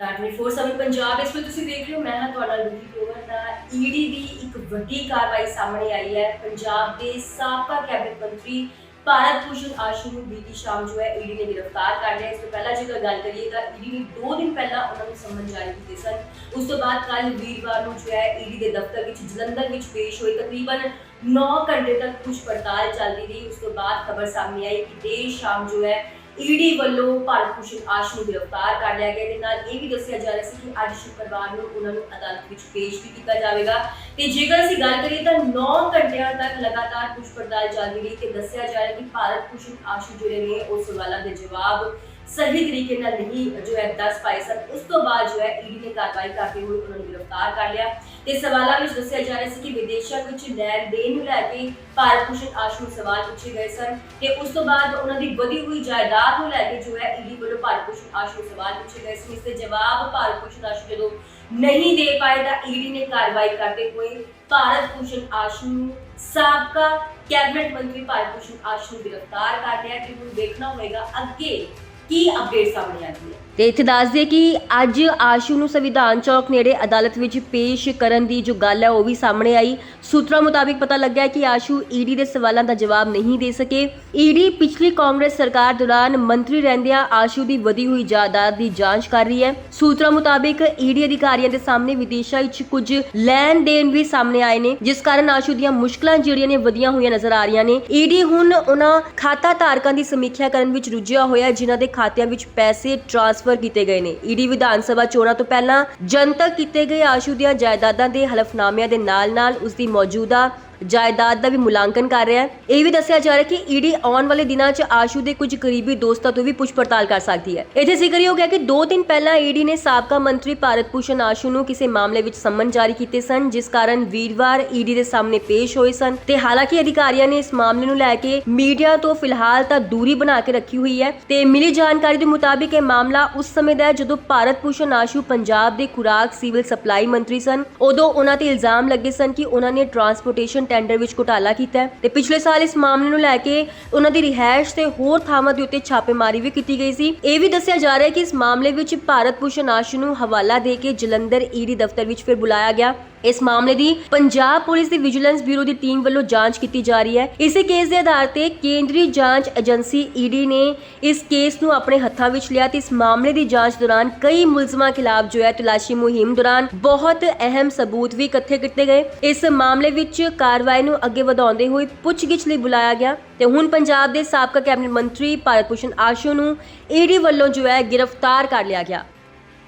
947 ਪੰਜਾਬ ਇਸ ਵਿੱਚ ਤੁਸੀਂ ਦੇਖ ਰਹੇ ਹੋ ਮੈਂ ਹਾਂ ਤੁਹਾਡਾ ਲੁਕੀ ਕੋਵਰ ਦਾ ਈਡੀ ਦੀ ਇੱਕ ਵੱਡੀ ਕਾਰਵਾਈ ਸਾਹਮਣੇ ਆਈ ਹੈ ਪੰਜਾਬ ਦੇ ਸਾਬਕਾ ਕੈਬਨਿਟ ਮੰਤਰੀ ਭਾਰਤ ਭੂਸ਼ਣ ਆਸ਼ੂ ਨੂੰ ਬੀਤੀ ਸ਼ਾਮ ਜੋ ਹੈ ਈਡੀ ਨੇ ਗ੍ਰਿਫਤਾਰ ਕਰ ਲਿਆ ਇਸ ਤੋਂ ਪਹਿਲਾਂ ਜੇਕਰ ਗੱਲ ਕਰੀਏ ਤਾਂ ਈਡੀ ਨੇ 2 ਦਿਨ ਪਹਿਲਾਂ ਉਹਨਾਂ ਨੂੰ ਸਮਨ ਜਾਰੀ ਕੀਤੇ ਸਨ ਉਸ ਤੋਂ ਬਾਅਦ ਕੱਲ ਵੀਰਵਾਰ ਨੂੰ ਜੋ ਹੈ ਈਡੀ ਦੇ ਦਫ਼ਤਰ ਵਿੱਚ ਜਲੰਧਰ ਵਿੱਚ ਪੇਸ਼ ਹੋਈ ਤਕਰੀਬਨ 9 ਘੰਟੇ ਤੱਕ ਪੁੱਛ ਪੜਤਾਲ ਚੱਲਦੀ ਰਹੀ ਉਸ ਤੋਂ ਬਾਅਦ ਖਬਰ ਸਾਹਮਣੇ ਆਈ ਕਿ ਦੇਰ ਸ਼ਾਮ ਜੋ ਹੈ ਈਡੀ ਵੱਲੋਂ ਭਾਰਤ ਭੂਸ਼ਣ ਆਸ਼ ਨੂੰ ਗ੍ਰਿਫਤਾਰ ਕਰ ਲਿਆ ਗਿਆ ਤੇ ਨਾਲ ਇਹ ਵੀ ਦੱਸਿਆ ਜਾ ਰਿਹਾ ਸੀ ਕਿ ਅੱਜ ਸ਼ੁੱਕਰਵਾਰ ਨੂੰ ਉਹਨਾਂ ਨੂੰ ਅਦਾਲਤ ਵਿੱਚ ਪੇਸ਼ ਵੀ ਕੀਤਾ ਜਾਵੇਗਾ। ਤੇ ਜੇਕਰ ਅਸੀਂ ਗੱਲ ਕਰੀਏ ਤਾਂ 9 ਘੰਟਿਆਂ ਤੱਕ ਲਗਾਤਾਰ ਪੁੱਛ ਪੜਤਾਲ ਚੱਲਦੀ ਰਹੀ ਤੇ ਦੱਸਿਆ ਜਾ ਰਿਹਾ ਕਿ ਭਾਰਤ ਭੂਸ਼ਣ ਆਸ਼ੂ ਜਿਹੜੇ ਨੇ ਉਹ ਸਵਾਲਾਂ ਦੇ ਜਵਾਬ ਸਹੀ ਤਰੀਕੇ ਨਾਲ ਨਹੀਂ ਜੋ ਹੈ ਦੱਸ ਪਾਏ ਸਨ। ਉਸ ਤੋਂ ਬਾਅਦ ਜੋ ਹੈ ਈਡੀ ਨੇ ਕਾਰਵਾਈ ਕਰਦੇ ਹੋਏ ਉਹਨਾਂ ਨੂੰ ਗ੍ਰਿਫਤਾਰ ਕਰ ਲਿਆ। ਤੇ ਸਵਾਲਾਂ ਵਿੱਚ ਦੱਸਿਆ ਜਾ ਰਿਹਾ ਸੀ ਕਿ ਵਿਦੇਸ਼ਾਂ ਵਿੱਚ ਲੈਣ ਦੇਣ ਨੂੰ ਲੈ ਕੇ ਭਾਰਤ ਭੂਸ਼ਣ ਆਸ਼ੂ ਸਵਾਲ ਪੁੱਛੇ ਗਏ ਸਨ। ਤੇ ਉਸ ਤੋਂ ਬਾਅਦ ਉਹਨਾਂ ਦੀ ਵਧੀ ਹੋਈ ਜਾਇਦਾਦ ਨੂੰ ਲੈ ਕੇ ਜੋ ਹੈ ਈਡੀ ਵੱਲੋਂ ਭਾਰਤ ਭੂਸ਼ਣ ਆਸ਼ੂ ਸਵਾਲ ਪੁੱਛੇ ਗਏ ਸੀ ਇਸ ਦੇ ਜਵਾਬ ਭਾਰਤ ਭੂਸ਼ਣ ਆਸ਼ੂ ਜਦੋਂ ਨਹੀਂ ਦੇ ਪਾਏ ਤਾਂ ਈਡੀ ਨੇ ਕਾਰਵਾਈ ਕਰਦੇ ਹੋਏ ਭਾਰਤ ਭੂਸ਼ਣ ਆਸ਼ੂ ਨੂੰ ਸਾਬਕਾ ਕੈਬਨਿਟ ਮੰਤਰੀ ਭਾਰਤ ਭੂਸ਼ਣ ਆਸ਼ੂ ਨੂੰ ਗ੍ਰਿਫਤਾਰ ਕਰ ਲਿਆ। ਤੇ ਹੁਣ ਦੇਖਣਾ ਹੋਏਗਾ ਅੱਗੇ ਕੀ ਅਪਡੇਟ ਸਾਹਮਣੇ ਆਉਂਦੀ ਹੈ? ਤੇ ਇੱਥੇ ਦੱਸ ਦਈਏ ਕਿ ਅੱਜ ਆਸ਼ੂ ਨੂੰ ਸੰਵਿਧਾਨ ਚੌਕ ਨੇੜੇ ਅਦਾਲਤ ਵਿੱਚ ਪੇਸ਼ ਕਰਨ ਦੀ ਜੋ ਗੱਲ ਹੈ ਉਹ ਵੀ ਸਾਹਮਣੇ ਆਈ। ਸੂਤਰਾਂ ਮੁਤਾਬਿਕ ਪਤਾ ਲੱਗਿਆ ਕਿ ਆਸ਼ੂ ਈਡੀ ਦੇ ਸਵਾਲਾਂ ਦਾ ਜਵਾਬ ਨਹੀਂ ਦੇ ਸਕੇ। ਈਡੀ ਪਿਛਲੀ ਕਾਂਗਰਸ ਸਰਕਾਰ ਦੌਰਾਨ ਮੰਤਰੀ ਰਹਿੰਦਿਆਂ ਆਸ਼ੂ ਦੀ ਵਧੀ ਹੋਈ ਜਾਇਦਾਦ ਦੀ ਜਾਂਚ ਕਰ ਰਹੀ ਹੈ। ਸੂਤਰਾਂ ਮੁਤਾਬਿਕ ਈਡੀ ਅਧਿਕਾਰੀਆਂ ਦੇ ਸਾਹਮਣੇ ਵਿਦੇਸ਼ਾਂ ਵਿੱਚ ਕੁਝ ਲੈਣ ਦੇਣ ਵੀ ਸਾਹਮਣੇ ਆਏ ਨੇ, ਜਿਸ ਕਾਰਨ ਆਸ਼ੂ ਦੀਆਂ ਮੁਸ਼ਕਲਾਂ ਜਿਹੜੀਆਂ ਨੇ ਵਧੀਆਂ ਹੋਈਆਂ ਨਜ਼ਰ ਆ ਰਹੀਆਂ ਨੇ। ਈਡੀ ਹੁਣ ਉਹਨਾਂ ਖਾਤਾ ਧਾਰਕਾਂ ਦੀ ਸਮੀਖਿਆ ਕਰਨ ਵਿੱਚ ਰੁੱਝਿਆ ਹੋਇਆ ਜਿਨ੍ਹਾਂ ਦੇ ਖਾਤਿਆਂ ਵਿੱਚ ਪੈਸੇ ਟ੍ਰਾਂਸਫਰ ਕੀਤੇ ਗਏ ਨੇ। ਈਡੀ ਵਿਧਾਨ ਸਭਾ ਚੋਣਾਂ ਤੋਂ ਪਹਿਲਾਂ ਜਨਤਕ ਕੀਤੇ ਗਏ ਆਸ਼ੂ ਦੀਆਂ ਜਾਇਦਾਦਾਂ ਦੇ ਹਲਫਨਾਮਿਆਂ ਦੇ ਨਾਲ-ਨਾਲ ਉਸ ਦੀ ਮੌਜੂਦਾ ਜਾਇਦਾਦ ਦਾ ਵੀ ਮੁਲਾਂਕਣ ਕਰ ਰਿਹਾ ਹੈ। ਇਹ ਵੀ ਦੱਸਿਆ ਜਾ ਰਿਹਾ ਕਿ ਈਡੀ ਆਉਣ ਵਾਲੇ ਦਿਨਾਂ 'ਚ ਆਸ਼ੂ ਦੇ ਕੁਝ ਕਰੀਬੀ ਦੋਸਤਾਂ ਤੋਂ ਵੀ ਪੁੱਛ ਪੜਤਾਲ ਕਰ ਸਕਦੀ ਹੈ। ਇੱਥੇ ਜ਼ਿਕਰਯੋਗ ਹੈ ਕਿ 2 ਦਿਨ ਪਹਿਲਾਂ ਈਡੀ ਨੇ ਸਾਬਕਾ ਮੰਤਰੀ ਭਾਰਤ ਭੂਸ਼ਣ ਆਸ਼ੂ ਨੂੰ ਕਿਸੇ ਮਾਮਲੇ ਵਿੱਚ ਸੰਮਨ ਜਾਰੀ ਕੀਤੇ ਸਨ, ਜਿਸ ਕਾਰਨ ਵੀਰਵਾਰ ਈਡੀ ਦੇ ਸਾਹਮਣੇ ਪੇਸ਼ ਹੋਏ ਸਨ ਤੇ ਹਾਲਾਂਕਿ ਅਧਿਕਾਰੀਆਂ ਨੇ ਇਸ ਮਾਮਲੇ ਨੂੰ ਲੈ ਕੇ ਮੀਡੀਆ ਤੋਂ ਫਿਲਹਾਲ ਤਾਂ ਦੂਰੀ ਬਣਾ ਕੇ ਰੱਖੀ ਹੋਈ ਹੈ ਤੇ ਮਿਲੀ ਜਾਣਕਾਰੀ ਦੇ ਮੁਤਾਬਿਕ ਇਹ ਮਾਮਲਾ ਉਸ ਸਮੇਂ ਦਾ ਹੈ ਜਦੋਂ ਭਾਰਤ ਭੂਸ਼ਣ ਆਸ਼ੂ ਪੰਜਾਬ ਦੇ ਖੁਰਾਕ, ਸਿਵਲ ਸਪਲਾਈ ਮੰਤਰੀ ਸਨ। ਉਦੋਂ ਉਹਨਾਂ ਤੇ ਇਲਜ਼ਾਮ ਲੱਗੇ ਸਨ ਕਿ ਉਹਨਾਂ ਨੇ ਟਰਾਂਸਪੋਰਟੇਸ਼ਨ ਟੈਂਡਰ ਵਿੱਚ ਘੁਟਾਲਾ ਕੀਤਾ ਹੈ। ਤੇ ਪਿਛਲੇ ਸਾਲ ਇਸ ਮਾਮਲੇ ਨੂੰ ਲੈ ਕੇ ਉਹਨਾਂ ਦੀ ਰਿਹਾਇਸ਼ ਤੇ ਹੋਰ ਥਾਵਾਂ ਦੇ ਉੱਤੇ ਛਾਪੇਮਾਰੀ ਵੀ ਕੀਤੀ ਗਈ ਸੀ। ਇਹ ਵੀ ਦੱਸਿਆ ਜਾ ਰਿਹਾ ਹੈ ਕਿ ਇਸ ਮਾਮਲੇ ਵਿੱਚ ਭਾਰਤ ਭੂਸ਼ਣ ਆਸ਼ੂ ਨੂੰ ਹਵਾਲਾ ਦੇ ਕੇ ਜਲੰਧਰ ਈਡੀ ਦਫ਼ਤਰ ਵਿੱਚ ਫਿਰ ਬੁਲਾਇਆ ਗਿਆ। ਇਸ ਮਾਮਲੇ ਦੀ ਪੰਜਾਬ ਪੁਲਿਸ ਦੀ ਵਿਜੀਲੈਂਸ ਬਿਊਰੋ ਦੀ ਟੀਮ ਵੱਲੋਂ ਜਾਂਚ ਕੀਤੀ ਜਾ ਰਹੀ ਹੈ। ਇਸੇ ਕੇਸ ਦੇ ਆਧਾਰ ਤੇ ਕੇਂਦਰੀ ਜਾਂਚ ਏਜੰਸੀ ਈਡੀ ਨੇ ਇਸ ਕੇਸ ਨੂੰ ਆਪਣੇ ਹੱਥਾਂ ਵਿੱਚ ਲਿਆ ਤੇ ਇਸ ਮਾਮਲੇ ਦੀ ਜਾਂਚ ਦੌਰਾਨ ਕਈ ਮੁਲਜ਼ਮਾਂ ਖਿਲਾਫ ਜੋ ਹੈ ਤਲਾਸ਼ੀ ਮੁਹਿੰਮ ਦੌਰਾਨ ਬਹੁਤ ਅਹਿਮ ਸਬੂਤ ਵੀ ਇਕੱਠੇ ਕੀਤੇ ਗਏ। ਇਸ ਮਾਮਲੇ ਵਿੱਚ ਕਾਰਵਾਈ ਨੂੰ ਅੱਗੇ ਵਧਾਉਂਦੇ ਹੋਏ ਪੁੱਛਗਿੱਛ ਲਈ ਬੁਲਾਇਆ ਗਿਆ ਤੇ ਹੁਣ ਪੰਜਾਬ ਦੇ ਸਾਬਕਾ ਕੈਬਨਿਟ ਮੰਤਰੀ ਭਾਰਤ ਭੂਸ਼ਣ ਆਸ਼ੂ ਨੂੰ ਈਡੀ ਵੱਲੋਂ ਜੋ ਹੈ ਗ੍ਰਿਫਤਾਰ ਕਰ ਲਿਆ ਗਿਆ।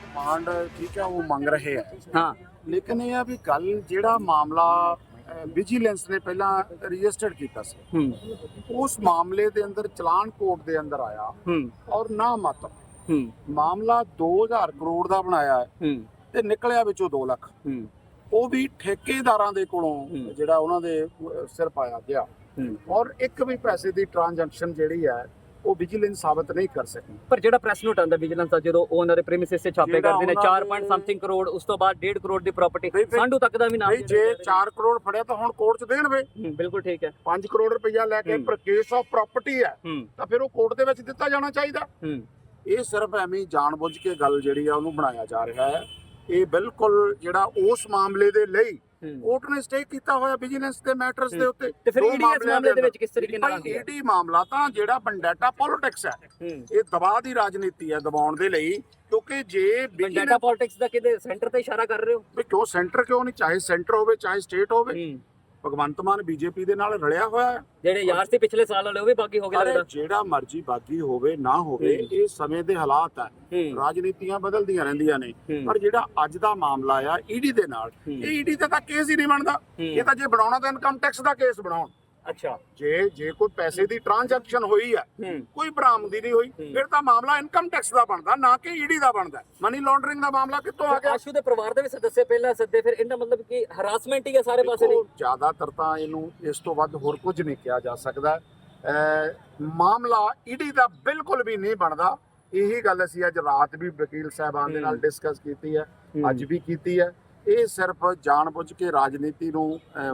ਡਿਮਾਂਡ ਠੀਕ ਹੈ ਉਹ ਮੰਗ ਰਹੇ ਆ। ਹਾਂ। ਲੇਕਿਨ ਇਹ ਆ ਵੀ ਕੱਲ ਜਿਹੜਾ ਮਾਮਲਾ ਵਿਜੀਲੈਂਸ ਨੇ ਪਹਿਲਾਂ ਰਜਿਸਟਰਡ ਕੀਤਾ ਸੀ। ਉਸ ਮਾਮਲੇ ਦੇ ਅੰਦਰ ਚਲਾਨ ਕੋਰਟ ਦੇ ਅੰਦਰ ਆਇਆ ਔਰ ਨਾ ਮਤ। ਮਾਮਲਾ 2000 ਕਰੋੜ ਦਾ ਬਣਾਇਆ ਹੈ ਤੇ ਨਿਕਲਿਆ ਵਿੱਚੋਂ 2 ਲੱਖ। ਉਹ ਵੀ ਠੇਕੇਦਾਰਾਂ ਦੇ ਕੋਲੋਂ। ਜਿਹੜਾ ਉਹਨਾਂ ਦੇ ਸਿਰ ਪਾਇਆ ਗਿਆ। ਔਰ ਇੱਕ ਵੀ ਪੈਸੇ ਦੀ ਟ੍ਰਾਂਜੈਕਸ਼ਨ ਜਿਹੜੀ ਹੈ ਉਹ ਵਿਜੀਲੈਂਸ ਸਾਬਤ ਨਹੀਂ ਕਰ ਸਕੀ। ਪਰ ਜਿਹੜਾ ਪ੍ਰੈਸ ਨੋਟ ਆਂਦਾ ਵਿਜੀਲੈਂਸ ਦਾ ਜਦੋਂ ਉਹ ਉਹਨਾਂ ਦੇ ਪ੍ਰੈਮਿਸਿਸ ਤੇ ਛਾਪੇ ਕਰਦੇ ਨੇ ਉਹਨਾਂ 4 ਪੁਆਇੰਟ ਸਮਥਿੰਗ ਕਰੋੜ ਉਸ ਤੋਂ ਬਾਅਦ 1.5 ਕਰੋੜ ਦੀ ਪ੍ਰਾਪਰਟੀ ਸਾਂਢੂ ਤੱਕ ਦਾ ਵੀ ਨਾਮ ਨਹੀਂ ਜੇ 4 ਕਰੋੜ ਫੜਿਆ ਤਾਂ ਹੁਣ ਕੋਰਟ 'ਚ ਦੇਣਵੇ ਬਿਲਕੁਲ ਠੀਕ ਹੈ। 5 ਕਰੋੜ ਰੁਪਈਆ ਲੈ ਕੇ। ਪਰ ਕੇਸ ਆਫ ਪ੍ਰਾਪਰਟੀ ਹੈ ਤਾਂ ਫਿਰ ਉਹ ਕੋਰਟ ਦੇ ਵਿੱਚ ਦਿੱਤਾ ਜਾਣਾ ਚਾਹੀਦਾ। ਇਹ ਸਿਰਫ ਐਵੇਂ ਜਾਣਬੁੱਝ ਕੇ ਗੱਲ ਜਿਹੜੀ ਆ ਉਹਨੂੰ ਬਣਾਇਆ ਜਾ ਰਿਹਾ ਹੈ। ਇਹ ਬਿਲਕੁਲ ਜਿਹੜਾ ਉਸ ਮਾਮਲੇ ਦੇ ਲਈ ਕੋਰਟ ਨੇ ਸਟੇ ਕੀਤਾ ਹੋਇਆ ਵਿਜੀਲੈਂਸ ਦੇ ਮੈਟਰਸ ਦੇ। ਉੱਤੇ। ਤੇ ਫਿਰ ਈਡੀ ਇਸ ਮਾਮਲਿਆਂ ਮਾਮਲੇ ਦੇ। ਵਿੱਚ ਕਿਸ ਤਰੀਕੇ ਨਾਲ ਆਉਂਦੀ ਹੈ? ਈਡੀ ਮਾਮਲਾ ਤਾਂ ਜਿਹੜਾ ਬੰਡਾਟਾ ਪੋਲਿਟਿਕਸ ਹੈ। ਇਹ ਦਬਾਅ ਦੀ ਰਾਜਨੀਤੀ ਹੈ ਦਬਾਉਣ ਦੇ ਲਈ ਕਿਉਂਕਿ ਜੇ ਡਾਟਾ ਵਿਜੀਲੈਂਸ ਪੋਲਿਟਿਕਸ ਦਾ ਕਿਤੇ ਸੈਂਟਰ ਤੇ ਇਸ਼ਾਰਾ ਕਰ ਰਹੇ ਹੋ? ਵੀ ਕਿਉਂ ਸੈਂਟਰ ਕਿਉਂ ਨਹੀਂ? ਚਾਹੇ ਸੈਂਟਰ ਹੋਵੇ ਚਾਹੇ ਸਟੇਟ ਹੋਵੇ। ਭਗਵੰਤ ਮਾਨ ਬੀਜੇਪੀ ਦੇ ਨਾਲ ਰਲਿਆ ਹੋਇਆ ਹੈ ਜਿਹੜੇ ਯਾਰ ਸੀ ਪਿਛਲੇ ਸਾਲ ਵਾਲੇ ਉਹ ਵੀ ਬਾਕੀ ਹੋ ਗਏ ਅਰੇ ਲੱਗਦਾ ਜਿਹੜਾ ਮਰਜ਼ੀ ਬਾਗੀ ਹੋਵੇ ਨਾ ਹੋਵੇ ਹੂੰ। ਇਹ ਸਮੇਂ ਦੇ ਹਾਲਾਤ ਹੂੰ ਰਾਜਨੀਤੀਆਂ ਬਦਲਦੀਆਂ ਰਹਿੰਦੀਆਂ ਨੇ ਹੂੰ। ਪਰ ਜਿਹੜਾ ਅੱਜ ਦਾ ਮਾਮਲਾ ਆ ਈਡੀ ਦੇ ਨਾਲ ਹੂੰ। ਇਹ ਈਡੀ ਤੇ ਤਾਂ ਕੇਸ ਹੀ ਨਹੀਂ ਬਣਦਾ ਹੂੰ। ਇਹ ਤਾਂ ਜੇ ਬਣਾਉਣਾ ਤਾਂ ਇਨਕਮ ਟੈਕਸ ਦਾ ਕੇਸ ਬਣਾਉਣ ਅੱਛਾ। ਜੇ ਜੇ ਕੋਈ ਪੈਸੇ ਦੀ ਟ੍ਰਾਂਜੈਕਸ਼ਨ ਹੋਈ ਹੈ ਕੋਈ ਬਰਾਮਦੀ ਨਹੀਂ ਹੋਈ। ਫਿਰ ਤਾਂ ਮਾਮਲਾ ਇਨਕਮ ਟੈਕਸ ਦਾ ਬਣਦਾ ਨਾ ਕਿ ਈਡੀ ਦਾ ਬਣਦਾ। ਮਨੀ ਲਾਂਡਰਿੰਗ ਦਾ ਮਾਮਲਾ ਕਿੱਥੋਂ ਆ ਗਿਆ? ਆਸ਼ੂ ਦੇ ਪਰਿਵਾਰ ਦੇ ਵੀ ਸਦੱਸੇ ਪਹਿਲਾਂ ਸੱਦੇ ਫਿਰ ਇਹਦਾ ਮਤਲਬ ਕਿ ਹਰਾਸਮੈਂਟ ਹੀ ਹੈ ਸਾਰੇ ਪਾਸੇ ਦੀ ਜ਼ਿਆਦਾਤਰ ਤਾਂ ਇਹਨੂੰ ਇਸ ਤੋਂ ਵੱਧ ਹੋਰ ਕੁਝ ਨਹੀਂ ਕਿਹਾ ਜਾ ਸਕਦਾ। ਮਾਮਲਾ ਈਡੀ ਦਾ ਬਿਲਕੁਲ ਵੀ ਨਹੀਂ ਬਣਦਾ। ਇਹੀ ਗੱਲ ਅਸੀਂ ਅੱਜ ਰਾਤ ਵੀ ਵਕੀਲ ਸਾਹਿਬਾਨ ਦੇ ਨਾਲ। ਡਿਸਕਸ ਕੀਤੀ ਹੂੰ। ਅੱਜ ਵੀ ਕੀਤੀ ਹੈ। ਇਹ ਸਿਰਫ ਜਾਣਬੁੱਝ ਕੇ ਰਾਜਨੀਤੀ ਨੂੰ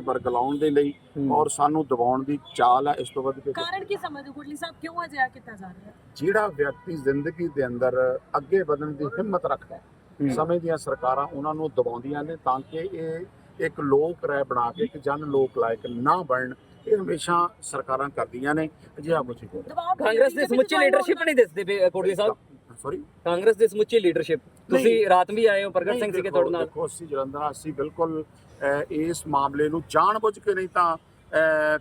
ਵਰਗਲਾਉਣ ਦੇ ਲਈ ਹੂੰ। ਔਰ ਸਾਨੂੰ ਦਬਾਉਣ ਦੀ ਚਾਲ ਹੈ ਇਸ ਤੋਂ ਵੱਧ ਕਾਰਨ ਕੀ ਸਮਝਦੇ ਹੋ ਗੁਰਲੀ ਸਾਹਿਬ ਕਿਉਂ ਅਜਿਹਾ ਕੀਤਾ ਜਾ ਰਿਹਾ ਹੈ ਜਿਹੜਾ ਵਿਅਕਤੀ ਜ਼ਿੰਦਗੀ ਦੇ ਅੰਦਰ ਅੱਗੇ ਵਧਣ ਦੀ ਹਿੰਮਤ ਰੱਖਦਾ ਹੈ ਹੂੰ। ਸਮੇਂ ਦੀਆਂ ਸਰਕਾਰਾਂ ਉਹਨਾਂ ਨੂੰ ਦਬਾਉਂਦੀਆਂ ਨੇ ਤਾਂ ਕਿ ਇਹ ਇੱਕ ਲੋਕ ਰਾਏ ਬਣਾ ਕੇ ਇੱਕ ਜਨ ਲੋਕ ਲਾਇਕ ਨਾ ਬਣਨ ਇਹ ਹਮੇਸ਼ਾ ਸਰਕਾਰਾਂ ਕਰਦੀਆਂ ਨੇ ਅਜਿਹਾ ਕੁਝ ਨਹੀਂ ਕਾਂਗਰਸ ਦੀ ਸਮੁੱਚੀ ਲੀਡਰਸ਼ਿਪ ਨਹੀਂ ਦਿਸਦੇ ਕੋਟਲੀ ਸਾਹਿਬ ਸੌਰੀ ਕਾਂਗਰਸ ਦੀ ਸਮੁੱਚੀ ਲੀਡਰਸ਼ਿਪ ਤੁਸੀਂ। ਰਾਤ ਵੀ ਆਏ ਹੋ ਪ੍ਰਗਟ ਸਿੰਘ ਸੀਗੇ ਤੁਹਾਡੇ ਨਾਲ। ਦੇਖੋ ਅਸੀਂ ਜਲੰਧਰ ਅਸੀਂ ਬਿਲਕੁਲ ਇਸ ਮਾਮਲੇ ਨੂੰ ਜਾਣਬੁੱਝ ਕੇ ਨਹੀਂ ਤਾਂ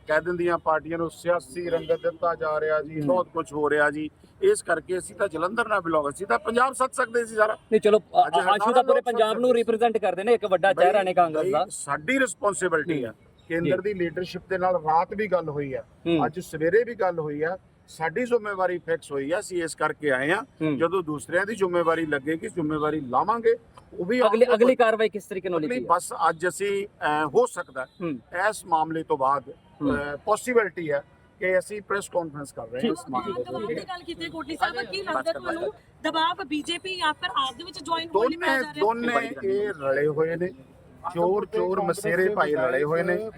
ਕਹਿ ਦਿੰਦੀਆਂ ਪਾਰਟੀਆਂ ਨੂੰ ਸਿਆਸੀ ਰੰਗਤ ਦਿੱਤਾ ਜਾ ਰਿਹਾ ਜੀ। ਬਹੁਤ ਕੁਝ ਹੋ ਰਿਹਾ ਜੀ। ਇਸ ਕਰਕੇ ਅਸੀਂ ਤਾਂ ਜਲੰਧਰ ਨਾਲ ਬਿਲੋਂਗ ਅਸੀਂ ਤਾਂ ਪੰਜਾਬ ਸੱਚ ਸਕਦੇ ਸੀ ਸਾਰਾ। ਨਹੀਂ ਚਲੋ ਆਸ਼ੂ ਤਾਂ ਪੂਰੇ ਪੰਜਾਬ ਨੂੰ ਰਿਪਰੈਜ਼ੈਂਟ ਕਰਦੇ ਨੇ ਇੱਕ ਵੱਡਾ ਚਿਹਰਾ ਨੇ ਕਾਂਗਰਸ ਦਾ। ਸਾਡੀ ਰਿਸਪੌਂਸਿਬਿਲਟੀ ਹੈ। ਕੇਂਦਰ ਦੀ ਲੀਡਰਸ਼ਿਪ ਦੇ ਨਾਲ ਰਾਤ ਵੀ ਗੱਲ ਹੋਈ ਹੂੰ, ਅੱਜ ਸਵੇਰੇ ਵੀ ਗੱਲ ਹੋਈ ਹੈ ਸਾਡੀ ਜ਼ਿੰਮੇਵਾਰੀ ਫਿਕਸ ਹੋਈ ਹੈ ਅਸੀਂ ਇਸ ਕਰਕੇ ਆਏ ਹੂੰ। ਜਦੋਂ ਦੂਸਰਿਆਂ ਦੀ ਜ਼ਿੰਮੇਵਾਰੀ ਲੱਗੇਗੀ ਜ਼ਿੰਮੇਵਾਰੀ ਲਾਵਾਂਗੇ ਉਹ ਵੀ ਅਗਲੀ ਅਗਲੀ ਕਾਰਵਾਈ ਕਿਸ ਤਰੀਕੇ ਨਾਲ ਨਹੀਂ ਲਿਖੀ ਬਸ ਅੱਜ ਅਸੀਂ ਹੋ ਸਕਦਾ। ਇਸ ਮਾਮਲੇ ਤੋਂ ਬਾਅਦ। ਪੋਸਿਬਿਲਿਟੀ ਹੈ। ਕਿ ਅਸੀਂ ਪ੍ਰੈਸ ਕਾਨਫਰੰਸ ਕਰ ਰਹੇ ਹਾਂ ਇਸ ਮਾਮਲੇ ਦੀ ਗੱਲ ਕੀਤੀ ਕੋਟਲੀ ਸਾਹਿਬ ਕੀ ਲੱਗਦਾ ਤੁਹਾਨੂੰ ਦਬਾਅ ਬੀਜੇਪੀ ਜਾਂ ਫਿਰ ਆਪ ਦੇ ਵਿੱਚ ਜੁਆਇਨ ਹੋਣ ਲਈ ਜਾ ਰਿਹਾ ਦੋਨੇ ਇਹ ਰਲੇ ਹੋਏ ਨੇ। ਚੋਰ ਚੋਰ ਮਸੇਰੇ ਭਾਈ ਰਲੇ ਹੋਏ ਨੇ।